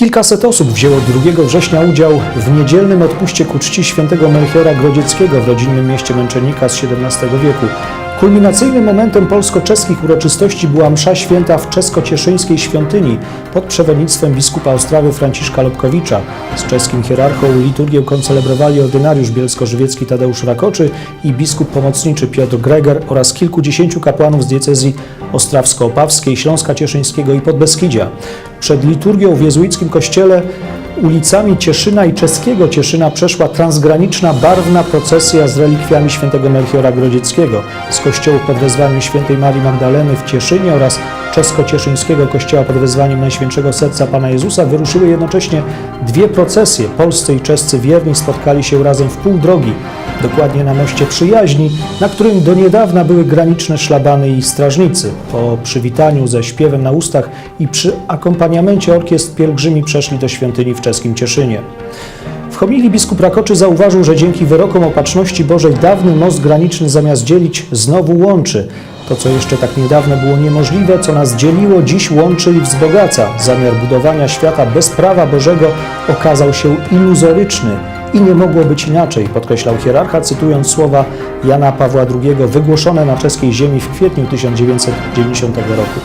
Kilkaset osób wzięło 2 września udział w niedzielnym odpuście ku czci świętego Melchiora Grodzieckiego w rodzinnym mieście Męczennika z XVII wieku. Kulminacyjnym momentem polsko-czeskich uroczystości była msza święta w czesko-cieszyńskiej świątyni pod przewodnictwem biskupa Ostrawy Franciszka Lobkowicza. Z czeskim hierarchą liturgię koncelebrowali ordynariusz bielsko-żywiecki Tadeusz Rakoczy i biskup pomocniczy Piotr Greger oraz kilkudziesięciu kapłanów z diecezji ostrawsko-opawskiej, Śląska Cieszyńskiego i Podbeskidzia. Przed liturgią w jezuickim kościele ulicami Cieszyna i czeskiego Cieszyna przeszła transgraniczna barwna procesja z relikwiami świętego Melchiora Grodzieckiego. Z kościołów pod wezwaniem świętej Marii Magdaleny w Cieszynie oraz czesko-cieszyńskiego kościoła pod wezwaniem Najświętszego Serca Pana Jezusa wyruszyły jednocześnie dwie procesje. Polscy i czescy wierni spotkali się razem w pół drogi, dokładnie na moście przyjaźni, na którym do niedawna były graniczne szlabany i strażnicy. Po przywitaniu ze śpiewem na ustach i przy akompaniamencie orkiestr pielgrzymi przeszli do świątyni w czeskim Cieszynie. W homilii biskup Rakoczy zauważył, że dzięki wyrokom opatrzności Bożej dawny most graniczny zamiast dzielić znowu łączy. To, co jeszcze tak niedawno było niemożliwe, co nas dzieliło, dziś łączy i wzbogaca. Zamiar budowania świata bez prawa Bożego okazał się iluzoryczny i nie mogło być inaczej, podkreślał hierarcha, cytując słowa Jana Pawła II wygłoszone na czeskiej ziemi w kwietniu 1990 roku.